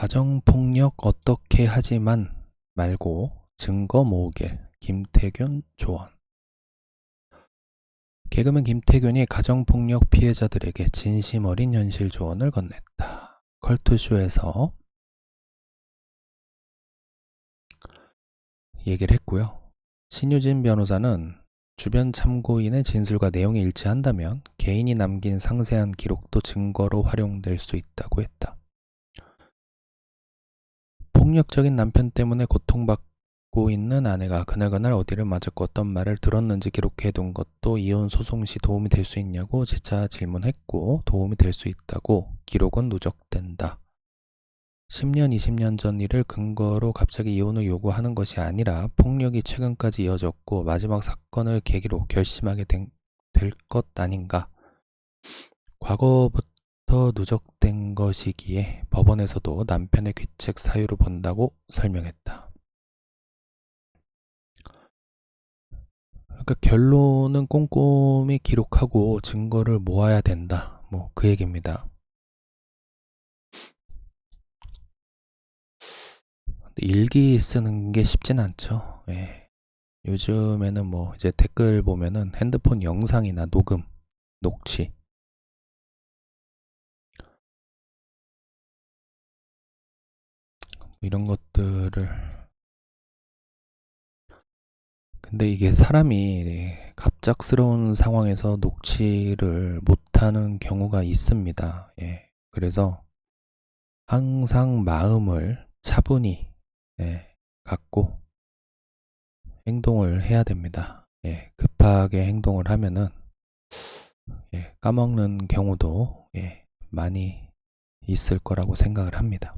가정폭력 어떻게 하지만 말고 증거 모으길 김태균 조언 개그맨 김태균이 가정폭력 피해자들에게 진심 어린 현실 조언을 건넸다. 컬투쇼에서 얘기를 했고요. 신유진 변호사는 주변 참고인의 진술과 내용이 일치한다면 개인이 남긴 상세한 기록도 증거로 활용될 수 있다고 했다. 폭력적인 남편 때문에 고통받고 있는 아내가 그날그날 어디를 맞았고 어떤 말을 들었는지 기록해둔 것도 이혼 소송 시 도움이 될 수 있냐고 재차 질문했고 도움이 될 수 있다고 기록은 누적된다. 10년, 20년 전 일을 근거로 갑자기 이혼을 요구하는 것이 아니라 폭력이 최근까지 이어졌고 마지막 사건을 계기로 결심하게 될것 아닌가. 과거부터 누적된 것이기에 법원에서도 남편의 귀책 사유로 본다고 설명했다. 그러니까 결론은 꼼꼼히 기록하고 증거를 모아야 된다. 뭐 그 얘기입니다. 일기 쓰는 게 쉽진 않죠. 예. 요즘에는 뭐 이제 댓글 보면은 핸드폰 영상이나 녹음, 녹취 이런 것들을 근데 이게 사람이 갑작스러운 상황에서 녹취를 못하는 경우가 있습니다. 예. 그래서 항상 마음을 차분히 예, 갖고 행동을 해야 됩니다. 예, 급하게 행동을 하면은 예, 까먹는 경우도 예, 많이 있을 거라고 생각을 합니다.